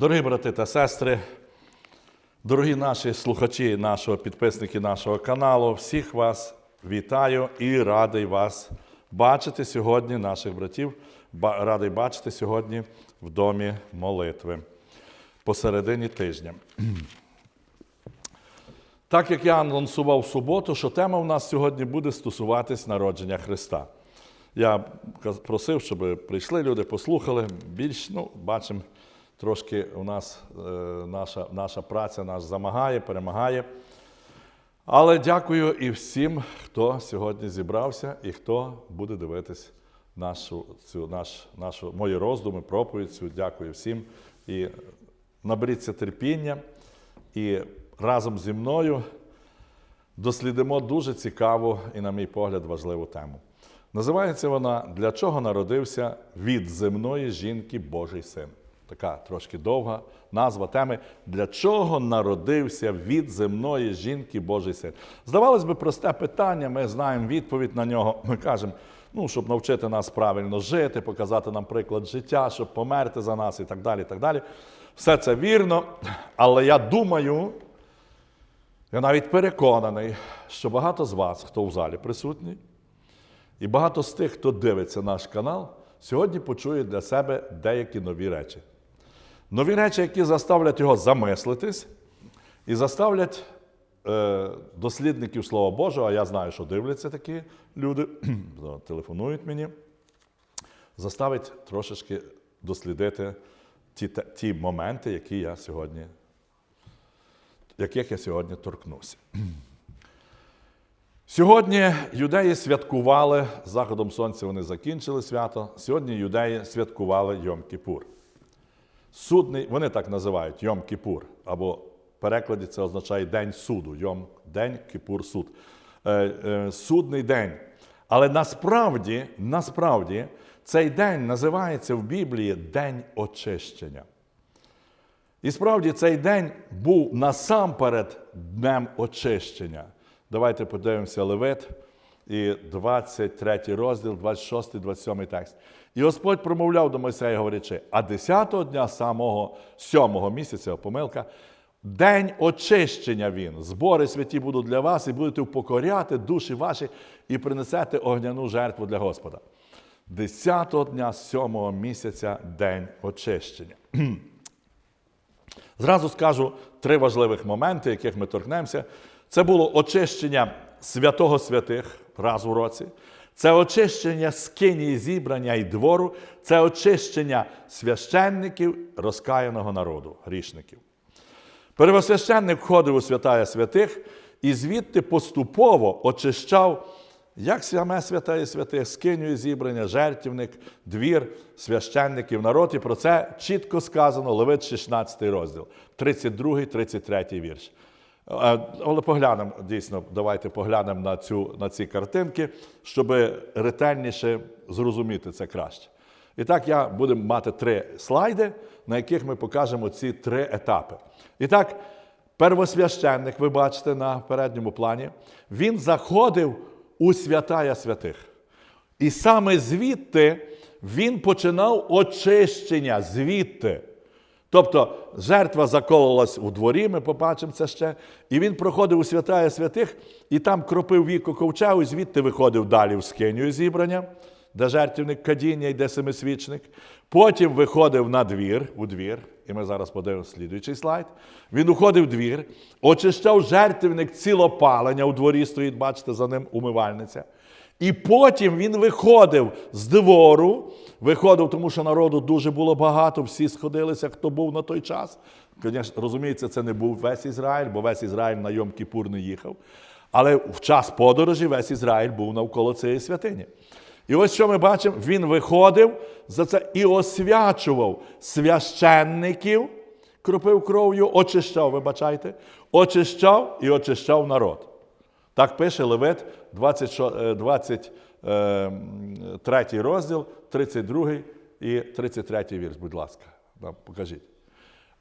Дорогі брати та сестри, дорогі наші слухачі, нашого підписники нашого каналу, всіх вас вітаю і радий вас бачити сьогодні, наших братів, радий бачити сьогодні в домі молитви посередині тижня. Так як я анонсував в суботу, що тема в нас сьогодні буде стосуватись народження Христа. Я просив, щоб прийшли люди, послухали. Більш, ну, бачимо, трошки у нас е, наша, наша праця нас замагає, перемагає. Але дякую і всім, хто сьогодні зібрався і хто буде дивитись нашу, цю, наш, нашу, мої роздуми, проповідь. Цю. Дякую всім. І наберіться терпіння. І разом зі мною дослідимо дуже цікаву і, на мій погляд, важливу тему. Називається вона Для чого народився від земної жінки Божий син? Така трошки довга назва теми. Для чого народився від земної жінки Божий син? Здавалось би, просте питання, ми знаємо відповідь на нього. Ми кажемо, ну, щоб навчити нас правильно жити, показати нам приклад життя, щоб померти за нас і так далі. І так далі. Все це вірно, але я думаю, я навіть переконаний, що багато з вас, хто в залі присутній, і багато з тих, хто дивиться наш канал, сьогодні почує для себе деякі нові речі. Нові речі, які заставлять його замислитись і заставлять е, дослідників Слова Божого, а я знаю, що дивляться такі люди, телефонують мені, заставить трошечки дослідити ті, ті моменти, які я сьогодні, яких я сьогодні торкнуся. Сьогодні юдеї святкували заходом сонця. Вони закінчили свято. Сьогодні юдеї святкували Йом-Кіпур. Судний, вони так називають Йом-Кіпур, або в перекладі це означає День суду. Йом, День Кіпур суд. Е, е, судний день. Але насправді, насправді, цей день називається в Біблії День очищення. І справді цей день був насамперед днем очищення. Давайте подивимося Левит і 23 розділ, 26, 27 текст. І Господь промовляв до Мойсея, говорячи, а 10-го дня самого сьомого місяця, помилка, день очищення він. Збори святі будуть для вас, і будете упокоряти душі ваші, і принесете огняну жертву для Господа. 10-го дня сьомого місяця день очищення. Зразу скажу три важливих моменти, яких ми торкнемося. Це було очищення святого святих раз у році. Це очищення скинії зібрання і двору, це очищення священників розкаяного народу, грішників. Первосвященник входив у святая святих і звідти поступово очищав як саме святає святих, скинює зібрання, жертівник, двір, священників, народ. І про це чітко сказано Левит 16 розділ, 32, 33 вірш. Але поглянемо, дійсно, давайте поглянемо на, цю, на ці картинки, щоб ретельніше зрозуміти це краще. І так, я будемо мати три слайди, на яких ми покажемо ці три етапи. І так, первосвященник, ви бачите на передньому плані, він заходив у святая святих. І саме звідти він починав очищення звідти. Тобто жертва закололась у дворі, ми побачимо це ще. І він проходив у святая святих, і там кропив віку ковчегу, і звідти виходив далі в скиню зібрання, де жертівник кадіння йде семисвічник. Потім виходив на двір, у двір, і ми зараз подивимося слідуючий слайд. Він уходив в двір, очищав жертівник цілопалення, у дворі стоїть, бачите, за ним умивальниця. І потім він виходив з двору, виходив, тому що народу дуже було багато, всі сходилися, хто був на той час. Звісно, розуміється, це не був весь Ізраїль, бо весь Ізраїль на Йом Кіпур не їхав. Але в час подорожі весь Ізраїль був навколо цієї святині. І ось що ми бачимо, він виходив за це і освячував священників, кропив кров'ю, очищав, вибачайте, очищав і очищав народ. Так пише Левит, 23 е, розділ, 32 і 33 вірш, будь ласка, нам покажіть.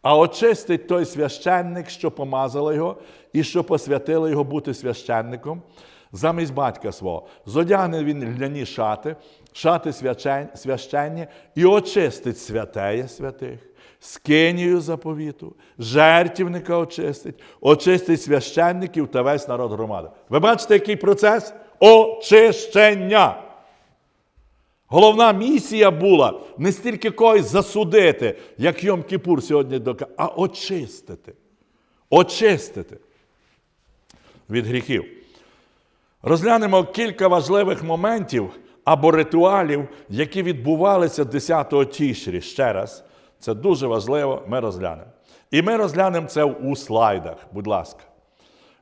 А очистить той священник, що помазали його, і що посвятили його бути священником, замість батька свого. Зодягне він ляні шати, шати священні і очистить святеє святих, скинію заповіту, жертівника очистить, очистить священників та весь народ громади. Ви бачите, який процес? Очищення. Головна місія була не стільки когось засудити, як Йом Кіпур сьогодні доказує, а очистити. Очистити від гріхів. Розглянемо кілька важливих моментів або ритуалів, які відбувалися 10-го тішрі. Ще раз, це дуже важливо, ми розглянемо. І ми розглянемо це у слайдах, будь ласка.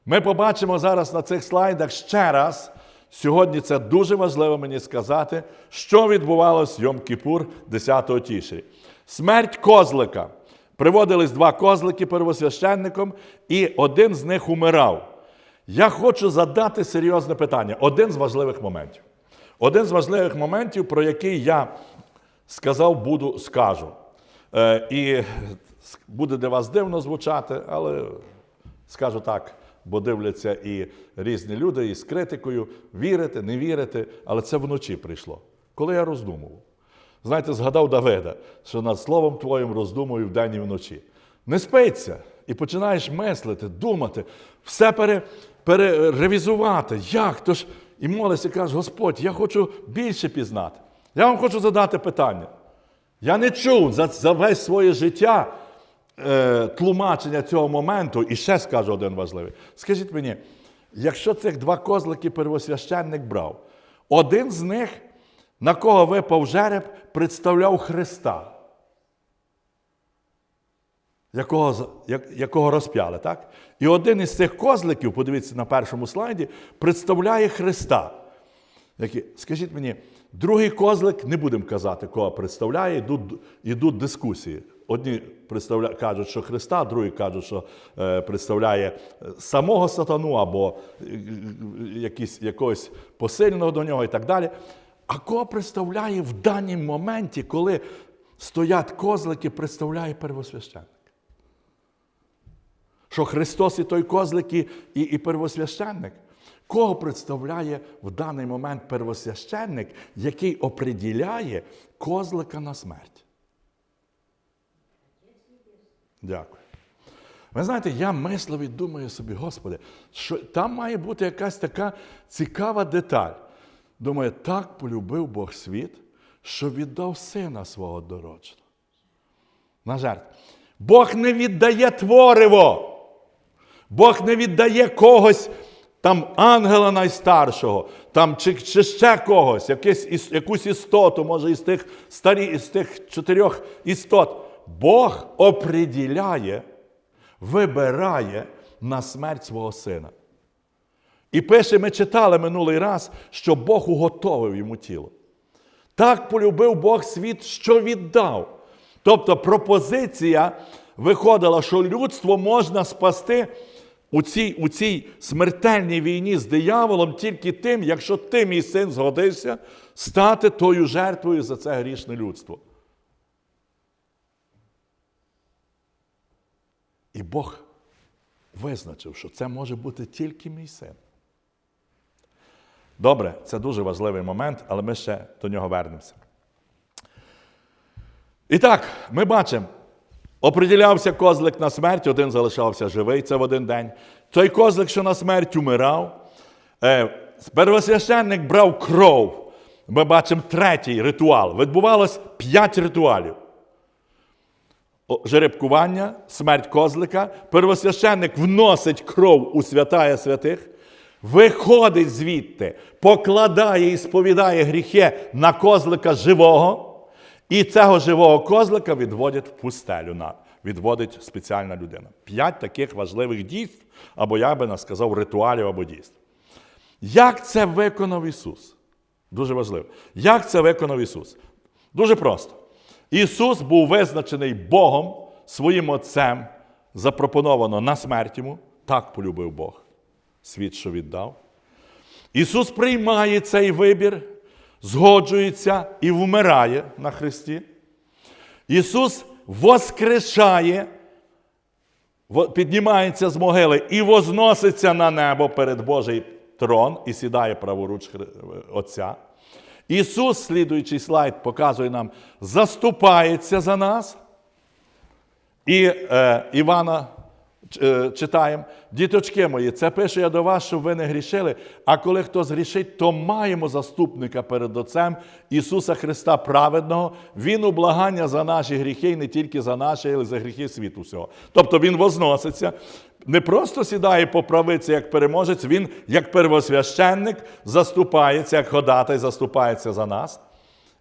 Ми побачимо зараз на цих слайдах ще раз. Сьогодні це дуже важливо мені сказати, що відбувалось в Йом-Кіпур 10-го тішрі. Смерть козлика. Приводились два козлики первосвященником, і один з них умирав. Я хочу задати серйозне питання. Один з важливих моментів. Один з важливих моментів, про який я сказав, буду, скажу. Е, і буде для вас дивно звучати, але скажу так, бо дивляться і різні люди, і з критикою, вірите, не вірите, але це вночі прийшло, коли я роздумував. Знаєте, згадав Давида, що над словом твоїм роздумую вдень і вночі. Не спиться і починаєш мислити, думати, все пере, переревізувати. Як? Тож і молишся, кажеш, Господь, я хочу більше пізнати. Я вам хочу задати питання. Я не чув за, за весь своє життя е, тлумачення цього моменту, і ще скажу один важливий. Скажіть мені, якщо цих два козлики первосвященник брав, один з них, на кого випав жереб, представляв Христа, якого, як- якого розп'яли, так? І один із цих козликів, подивіться на першому слайді, представляє Христа. Які, скажіть мені, другий козлик, не будемо казати, кого представляє, йдуть, йдуть дискусії. Одні кажуть, що Христа, другі кажуть, що е, представляє е, самого сатану або е, е, якісь, якогось посильного до нього і так далі. А кого представляє в даному моменті, коли стоять козлики, представляє первосвященник? Що Христос і той козлик і, і, і первосвященник? Кого представляє в даний момент первосвященник, який оприділяє козлика на смерть? Дякую. Ви знаєте, я мислив і думаю собі, Господи, що там має бути якась така цікава деталь. Думаю, так полюбив Бог світ, що віддав сина свого дорочного. На жертву. Бог не віддає твориво. Бог не віддає когось, там ангела найстаршого, там, чи, чи ще когось, якесь, якусь істоту, може, із тих старі, із тих чотирьох істот. Бог оприділяє, вибирає на смерть свого сина. І пише, ми читали минулий раз, що Бог уготовив йому тіло. Так полюбив Бог світ, що віддав. Тобто пропозиція виходила, що людство можна спасти у цій, у цій смертельній війні з дияволом тільки тим, якщо ти, мій син, згодишся стати тою жертвою за це грішне людство. І Бог визначив, що це може бути тільки мій син. Добре, це дуже важливий момент, але ми ще до нього вернемося. І так, ми бачимо, оприділявся козлик на смерть, один залишався живий, це в один день. Той козлик, що на смерть умирав, е, первосвященник брав кров. Ми бачимо третій ритуал. Відбувалось п'ять ритуалів. Жеребкування, смерть козлика, первосвященник вносить кров у святая святих, виходить звідти, покладає і сповідає гріхи на козлика живого, і цього живого козлика відводять в пустелю. Відводить спеціальна людина. П'ять таких важливих дійств, або я би сказав, ритуалів або дійств. Як це виконав Ісус? Дуже важливо. Як це виконав Ісус? Дуже просто. Ісус був визначений Богом, своїм Отцем, запропоновано на смерть йому. Так полюбив Бог. Світ, що віддав. Ісус приймає цей вибір, згоджується і вмирає на Христі. Ісус воскрешає, піднімається з могили і возноситься на небо перед Божий трон і сідає праворуч Отця. Ісус, слідуючий слайд, показує нам, заступається за нас. І е, Івана читаємо, діточки мої, це пише я до вас, щоб ви не грішили. А коли хто згрішить, то маємо заступника перед Отцем Ісуса Христа праведного. Він у благання за наші гріхи, і не тільки за наші, але й за гріхи світу всього. Тобто Він возноситься. Не просто сідає по правиці як переможець, він як первосвященник заступається, як ходатай заступається за нас.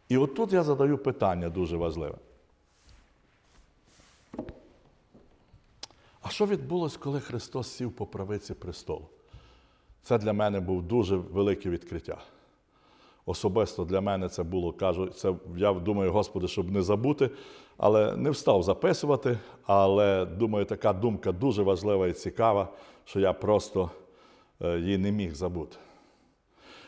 І отут я задаю питання дуже важливе. А що відбулося, коли Христос сів по правиці престолу? Це для мене був дуже велике відкриття. Особисто для мене це було, кажу, це я думаю, Господи, щоб не забути, але не встав записувати. Але думаю, така думка дуже важлива і цікава, що я просто е, її не міг забути.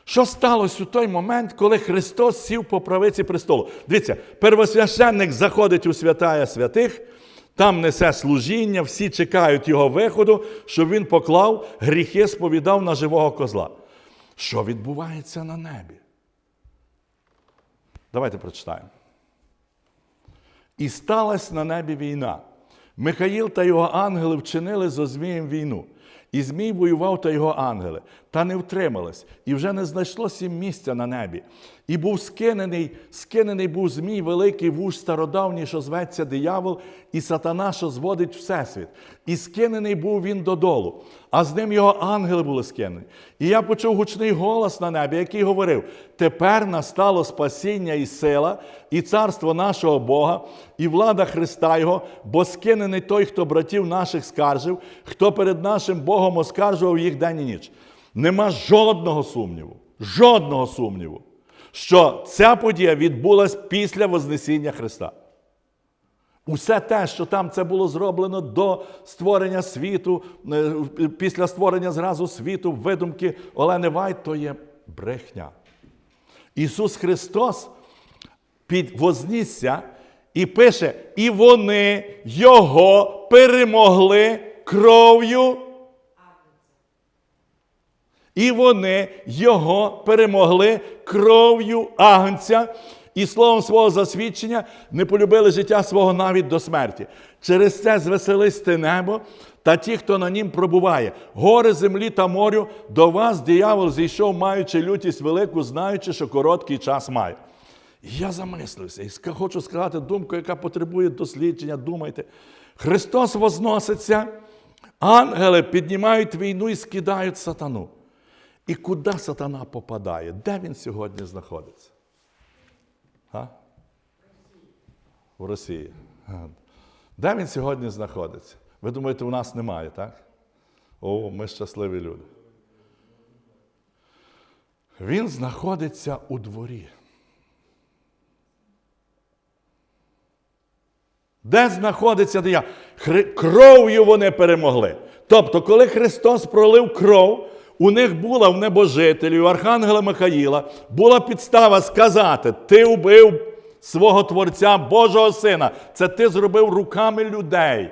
Що сталося у той момент, коли Христос сів по правиці престолу? Дивіться, первосвященник заходить у святая святих, там несе служіння, всі чекають його виходу, щоб він поклав гріхи, сповідав на живого козла. Що відбувається на небі? Давайте прочитаємо. І сталася на небі війна. Михаїл та його ангели вчинили зо Змієм війну. І Змій воював та його ангели, та не втримались, і вже не знайшлося місця на небі. І був скинений, скинений був Змій, великий вуж стародавній, що зветься диявол, і сатана, що зводить всесвіт. І скинений був він додолу, а з ним його ангели були скинені. І я почув гучний голос на небі, який говорив: тепер настало спасіння і сила, і царство нашого Бога, і влада Христа Його, бо скинений той, хто братів наших скаржив, хто перед нашим Богом оскаржував їх день і ніч. Нема жодного сумніву, жодного сумніву, що ця подія відбулась після Вознесіння Христа. Усе те, що там це було зроблено до створення світу, е, після створення зразу світу, видумки Олени Вайт, то є брехня. Ісус Христос підвознісся і пише: і вони Його перемогли кров'ю. І вони його перемогли кров'ю агнця і словом свого засвідчення не полюбили життя свого навіть до смерті. Через це звеселисте небо та ті, хто на нім пробуває. Гори землі та морю, до вас диявол зійшов, маючи лютість велику, знаючи, що короткий час має. І я замислився і хочу сказати думку, яка потребує дослідження. Думайте, Христос возноситься, ангели піднімають війну і скидають сатану. І куди сатана попадає? Де він сьогодні знаходиться? А? В Росії. Де він сьогодні знаходиться? Ви думаєте, у нас немає, так? О, ми щасливі люди. Він знаходиться у дворі. Де знаходиться диявол? Хри... Кров'ю вони перемогли. Тобто, коли Христос пролив кров, у них була в небожителі, у Архангела Михаїла, була підстава сказати: Ти убив свого Творця, Божого Сина. Це ти зробив руками людей.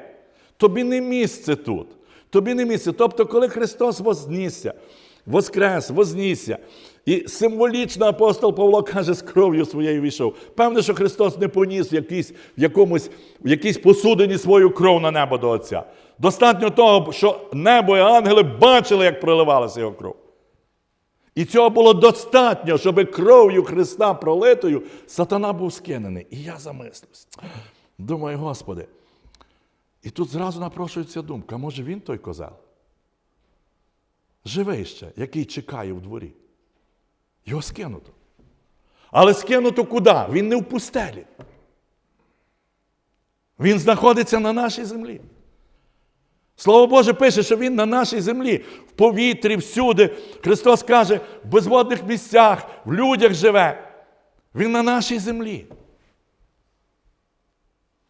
Тобі не місце тут. Тобі не місце. Тобто, коли Христос вознісся, воскрес, вознісся, і символічно апостол Павло каже, з кров'ю своєю війшов. Певне, що Христос не поніс в, якійсь, в, якомусь, в якійсь посудині свою кров на небо до Отця. Достатньо того, що небо і ангели бачили, як проливалася його кров. І цього було достатньо, щоб кров'ю Христа пролитою сатана був скинений. І я замислився. Думаю, Господи. І тут зразу напрошується думка, може він той козел? Живий ще, який чекає в дворі. Його скинуто. Але скинуто куди? Він не в пустелі. Він знаходиться на нашій землі. Слово Боже пише, що Він на нашій землі, в повітрі, всюди. Христос каже, в безводних місцях, в людях живе. Він на нашій землі.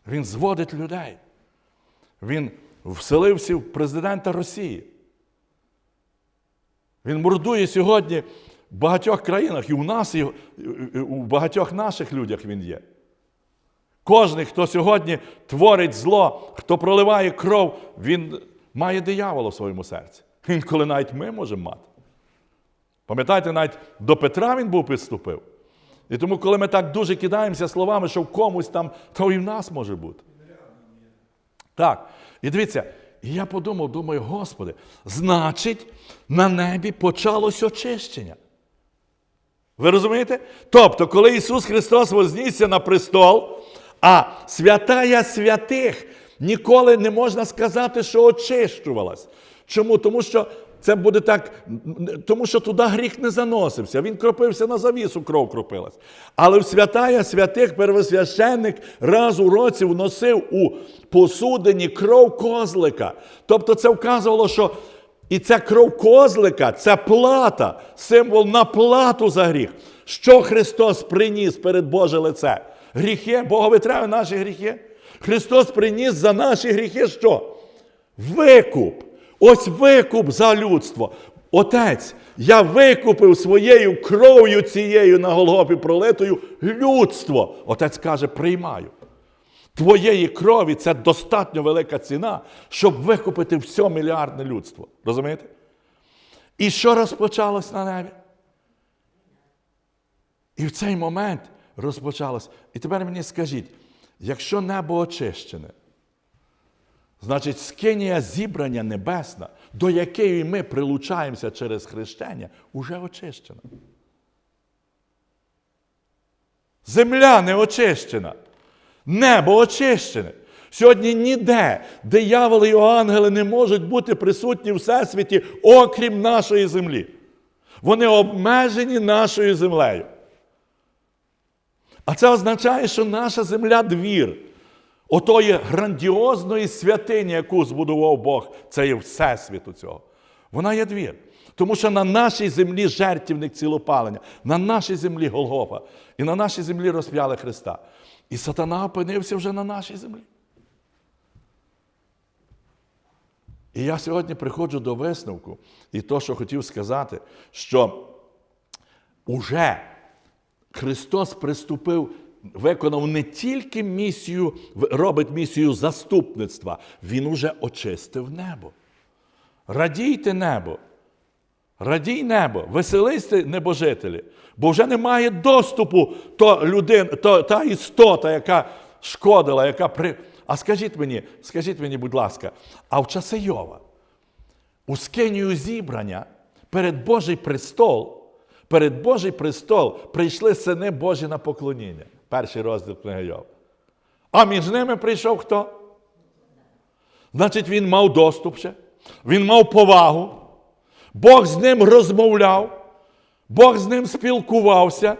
Він зводить людей. Він вселився в президента Росії. Він мордує сьогодні в багатьох країнах, і у нас, і у багатьох наших людях він є. Кожний, хто сьогодні творить зло, хто проливає кров, він має диявола в своєму серці. Інколи навіть ми можемо мати. Пам'ятаєте, навіть до Петра він був підступив. І тому, коли ми так дуже кидаємося словами, що в комусь там, то і в нас може бути. Так. І дивіться, і я подумав, думаю, Господи, значить, на небі почалось очищення. Ви розумієте? Тобто, коли Ісус Христос вознісся на престол, а святая святих ніколи не можна сказати, що очищувалась. Чому? Тому що це буде так, тому що туди гріх не заносився. Він кропився на завісу, кров кропилась. Але в святая святих первосвященник раз у році вносив у посудині кров козлика. Тобто це вказувало, що і ця кров козлика це плата, символ на плату за гріх. Що Христос приніс перед Боже лице? Гріхи, Богові треба наші гріхи. Христос приніс за наші гріхи що? Викуп. Ось викуп за людство. Отець, я викупив своєю кров'ю цією на Голгофі пролитою людство. Отець каже, приймаю. Твоєї крові це достатньо велика ціна, щоб викупити все мільярдне людство. Розумієте? І що розпочалось на небі? І в цей момент розпочалось. І тепер мені скажіть, якщо небо очищене, значить скинія зібрання небесна, до якої ми прилучаємося через хрещення, уже очищена. Земля не очищена. Небо очищене. Сьогодні ніде дияволи і ангели не можуть бути присутні в всесвіті, окрім нашої землі. Вони обмежені нашою землею. А це означає, що наша земля двір. Отої грандіозної святині, яку збудував Бог, це є всесвіту цього. Вона є двір. Тому що на нашій землі жертівник цілопалення, на нашій землі Голгофа, і на нашій землі розп'яли Христа. І сатана опинився вже на нашій землі. І я сьогодні приходжу до висновку, і то, що хотів сказати, що уже Христос приступив, виконав не тільки місію, робить місію заступництва, Він уже очистив небо. Радійте небо. Радій небо, веселися небожителі, бо вже немає доступу то людин, то, та істота, яка шкодила, яка при. А скажіть мені, скажіть мені, будь ласка, а в часи Йова, у скинію зібрання перед Божий престол, перед Божий престол прийшли сини Божі на поклоніння. Перший розділ книги Йова. А між ними прийшов хто? Значить, він мав доступ ще, він мав повагу. Бог з ним розмовляв, Бог з ним спілкувався.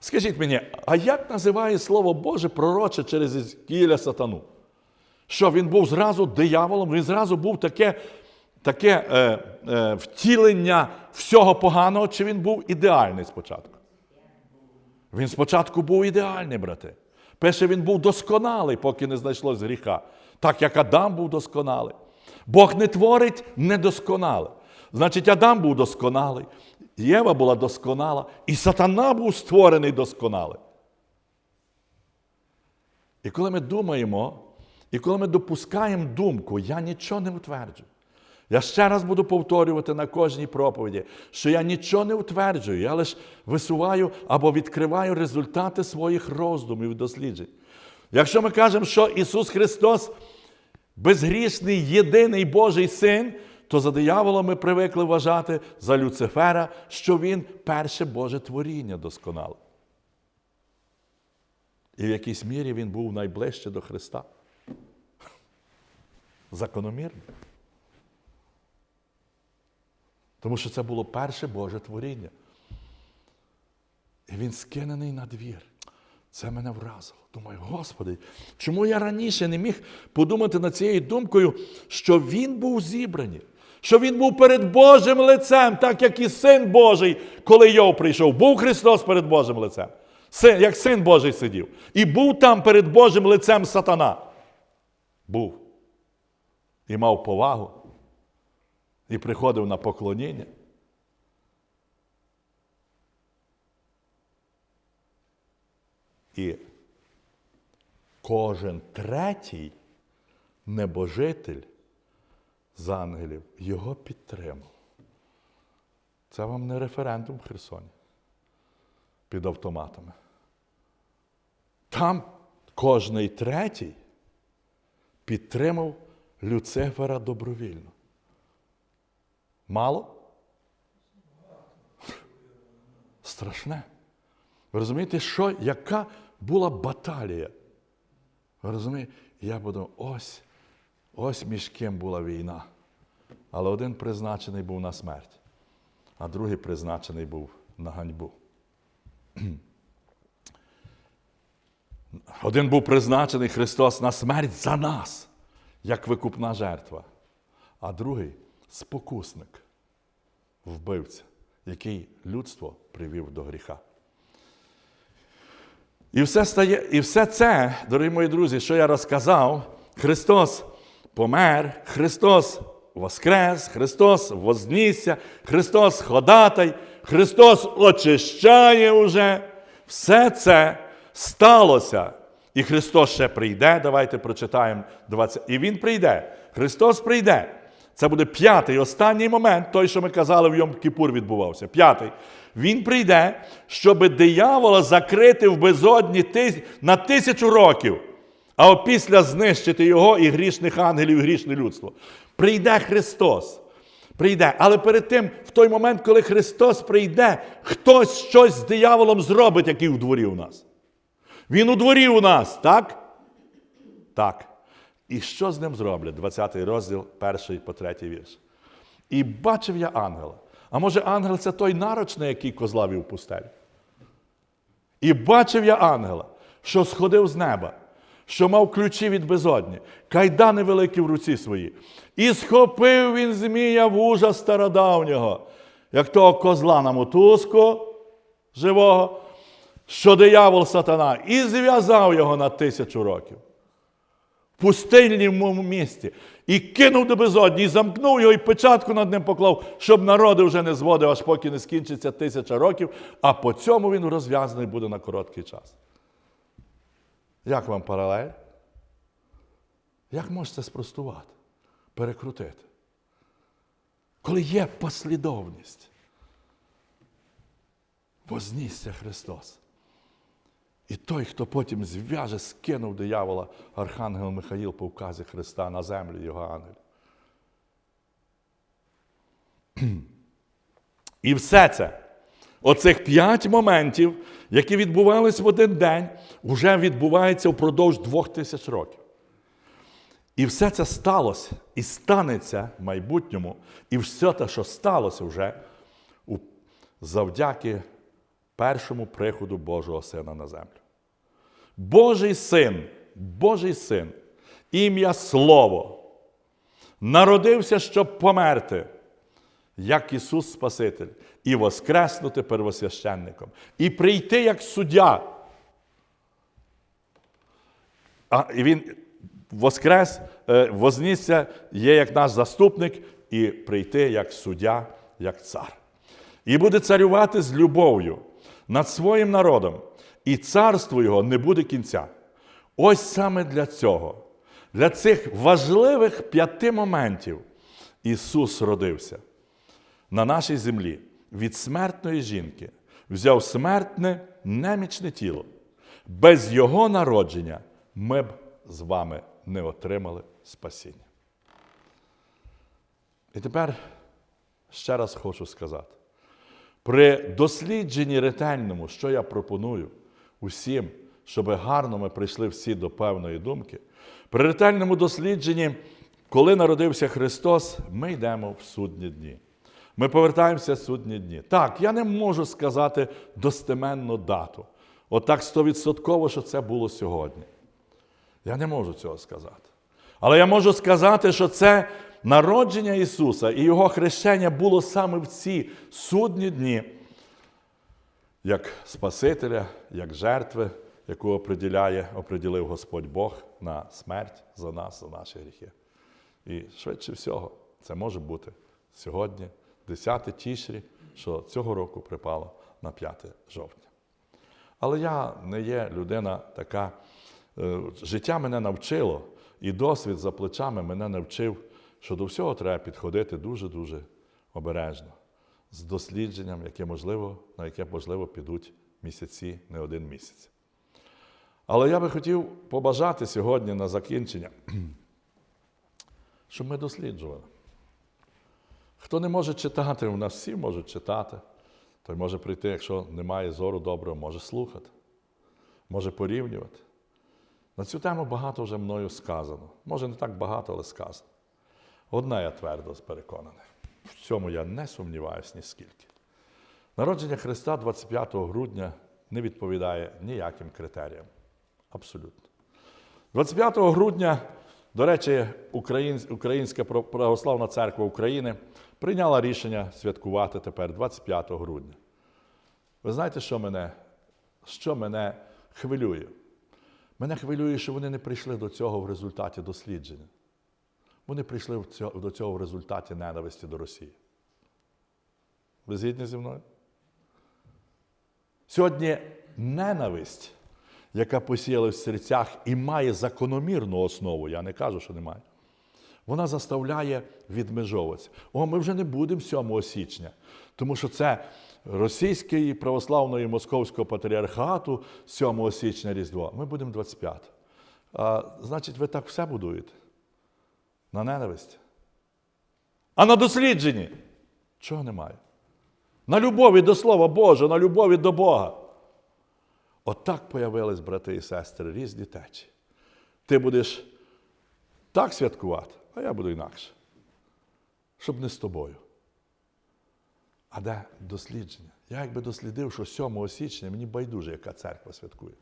Скажіть мені, а як називає Слово Боже пророче через Іскіля сатану? Що він був зразу дияволом, він зразу був таке таке е, е, втілення всього поганого, чи він був ідеальний спочатку? Він спочатку був ідеальний, брати. Пише, він був досконалий, поки не знайшлось гріха, так як Адам був досконалий. Бог не творить недосконале. Значить, Адам був досконалий, Єва була досконала, і сатана був створений досконалий. І коли ми думаємо, і коли ми допускаємо думку, я нічого не утверджую. Я ще раз буду повторювати на кожній проповіді, що я нічого не утверджую, я лише висуваю або відкриваю результати своїх роздумів і досліджень. Якщо ми кажемо, що Ісус Христос безгрішний єдиний Божий син, то за дияволом ми привикли вважати за Люцифера, що він перше Боже творіння досконале. І в якійсь мірі він був найближче до Христа. Закономірно. Тому що це було перше Боже творіння. І він скинений на двір. Це мене вразило. Думаю, Господи, чому я раніше не міг подумати над цією думкою, що він був зібраний, що він був перед Божим лицем, так як і син Божий, коли Йов прийшов. Був Христос перед Божим лицем, син, як син Божий сидів. І був там перед Божим лицем сатана. Був. І мав повагу. І приходив на поклоніння. І кожен третій небожитель з ангелів його підтримав. Це вам не референдум в Херсоні під автоматами. Там кожний третій підтримав Люцифера добровільно. Мало? Страшне. Ви розумієте, що, яка була баталія? Ви розумієте? Я подумав, ось, ось між ким була війна. Але один призначений був на смерть, а другий призначений був на ганьбу. Один був призначений Христос на смерть за нас, як викупна жертва, а другий спокусник, вбивця, який людство привів до гріха. І все, стає, і все це, дорогі мої друзі, що я розказав, Христос помер, Христос воскрес, Христос вознісся, Христос ходатай, Христос очищає уже. Все це сталося. І Христос ще прийде. Давайте прочитаємо 20. І Він прийде. Христос прийде. Це буде п'ятий, останній момент, той, що ми казали, в Йом Кіпур відбувався. П'ятий. Він прийде, щоб диявола закрити в безодні на тисячу років, а опісля знищити його і грішних ангелів, і грішне людство. Прийде Христос. Прийде. Але перед тим, в той момент, коли Христос прийде, хтось щось з дияволом зробить, який у дворі у нас. Він у дворі у нас, так? Так. І що з ним зроблять? 20 розділ, перший по третій вірш. І бачив я ангела. А може, ангел це той нарочний, який козла вів в пустелі? І бачив я ангела, що сходив з неба, що мав ключі від безодні, кайдани великі в руці свої. І схопив він змія вужа стародавнього, як того козла на мотузку живого, що диявол сатана, і зв'язав його на тисячу років в пустельному місті, і кинув до безодні, і замкнув його, і печатку над ним поклав, щоб народи вже не зводив, аж поки не скінчиться тисяча років, а по цьому він розв'язаний буде на короткий час. Як вам паралель? Як можете спростувати, перекрутити? Коли є послідовність, вознісся Христос. І той, хто потім зв'яже, скинув диявола, Архангел Михаїл по вказі Христа на землю його ангелів. І все це, оцих п'ять моментів, які відбувались в один день, вже відбувається впродовж двох тисяч років. І все це сталося і станеться в майбутньому, і все те, що сталося вже завдяки першому приходу Божого Сина на землю. Божий син, Божий син, ім'я Слово, народився, щоб померти, як Ісус Спаситель, і воскреснути первосвященником, і прийти як суддя. А Він воскрес, е, вознісся, є як наш заступник, і прийти як суддя, як цар. І буде царювати з любов'ю над своїм народом, і царство його не буде кінця. Ось саме для цього, для цих важливих п'яти моментів Ісус родився на нашій землі від смертної жінки, взяв смертне немічне тіло. Без Його народження ми б з вами не отримали спасіння. І тепер ще раз хочу сказати. При дослідженні ретельному, що я пропоную усім, щоб гарно ми прийшли всі до певної думки, при ретельному дослідженні, коли народився Христос, ми йдемо в судні дні. Ми повертаємося в судні дні. Так, я не можу сказати достеменну дату. Отак стовідсотково, що це було сьогодні. Я не можу цього сказати. Але я можу сказати, що це народження Ісуса і Його хрещення було саме в ці судні дні, як Спасителя, як жертви, яку оприділяє, оприділив Господь Бог на смерть за нас, за наші гріхи. І швидше всього, це може бути сьогодні, 10 тішрі, що цього року припало на 5 жовтня. Але я не є людина така. е, Життя мене навчило, і досвід за плечами мене навчив, що до всього треба підходити дуже-дуже обережно. з дослідженням, яке можливо, на яке можливо підуть місяці, не один місяць. Але я би хотів побажати сьогодні на закінчення, щоб ми досліджували. Хто не може читати, у нас всі можуть читати, той може прийти, якщо немає зору доброго, може слухати, може порівнювати. На цю тему багато вже мною сказано. Може, не так багато, але сказано. Одне я твердо переконаний. В цьому я не сумніваюся ні скільки. Народження Христа 25 грудня не відповідає ніяким критеріям. Абсолютно. 25 грудня, до речі, Українська православна церква України прийняла рішення святкувати тепер 25 грудня. Ви знаєте, що мене, що мене хвилює? Мене хвилює, що вони не прийшли до цього в результаті дослідження. Вони прийшли до цього в результаті ненависті до Росії. Ви згідні зі мною? Сьогодні ненависть, яка посіяла в серцях і має закономірну основу, я не кажу, що немає, вона заставляє відмежовуватися. О, ми вже не будемо 7 січня, тому що це російської православної московського патріархату 7 січня Різдво. Ми будемо 25. А, значить, ви так все будуєте? На ненависть. А на дослідженні чого немає? На любові до Слова Божого, на любові до Бога. Отак появились, брати і сестри, різні течії. Ти будеш так святкувати, а я буду інакше. Щоб не з тобою. А де дослідження? Я якби дослідив, що 7 січня мені байдуже, яка церква святкує.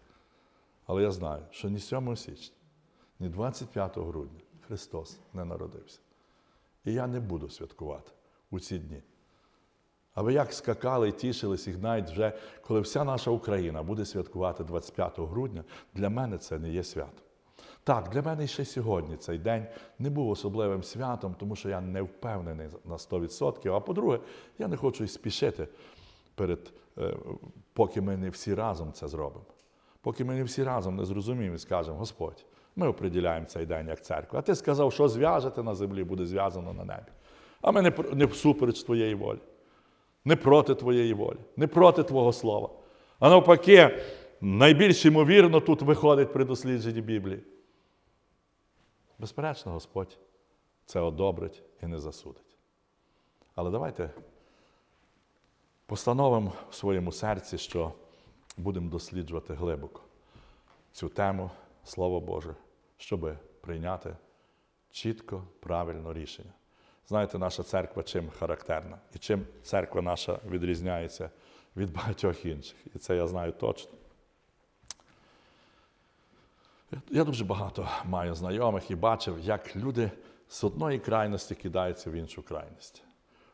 Але я знаю, що ні 7 січня, ні 25 грудня Христос не народився. І я не буду святкувати у ці дні. А ви як скакали і тішились, і навіть вже, коли вся наша Україна буде святкувати 25 грудня, для мене це не є свято. Так, для мене ще сьогодні цей день не був особливим святом, тому що я не впевнений на 100%. А по-друге, я не хочу і спішити, перед, е, поки ми не всі разом це зробимо. Поки ми не всі разом не зрозуміємо і скажемо, Господь, ми оприділяємо цей день як церква. А ти сказав, що зв'яжете на землі, буде зв'язано на небі. А ми не, не всупереч твоєї волі не проти твоєї волі, не проти Твого слова. А навпаки, найбільш ймовірно тут виходить при дослідженні Біблії. Безперечно, Господь це одобрить і не засудить. Але давайте постановимо в своєму серці, що будемо досліджувати глибоко цю тему, Слово Боже, щоб прийняти чітко, правильно рішення. Знаєте, наша церква чим характерна і чим церква наша відрізняється від багатьох інших. І це я знаю точно. Я дуже багато маю знайомих і бачив, як люди з одної крайності кидаються в іншу крайність.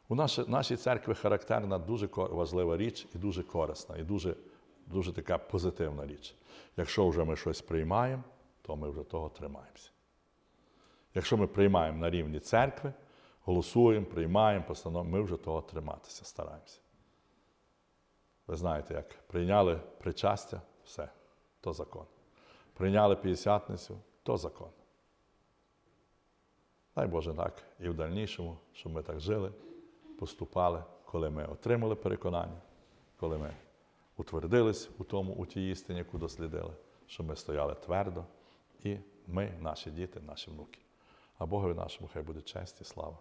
У нашій, нашій церкві характерна дуже важлива річ і дуже корисна, і дуже, дуже така позитивна річ. Якщо вже ми щось приймаємо, то ми вже того тримаємося. Якщо ми приймаємо на рівні церкви, голосуємо, приймаємо постанови, ми вже того триматися стараємося. Ви знаєте, як прийняли причастя, все, то закон. Прийняли п'ятдесятницю, то закон. Дай Боже так і в дальнішому, щоб ми так жили, поступали, коли ми отримали переконання, коли ми утвердились у тому, у тій істині, яку дослідили, щоб ми стояли твердо, і ми, наші діти, наші внуки. А Богові нашому хай буде честь і слава.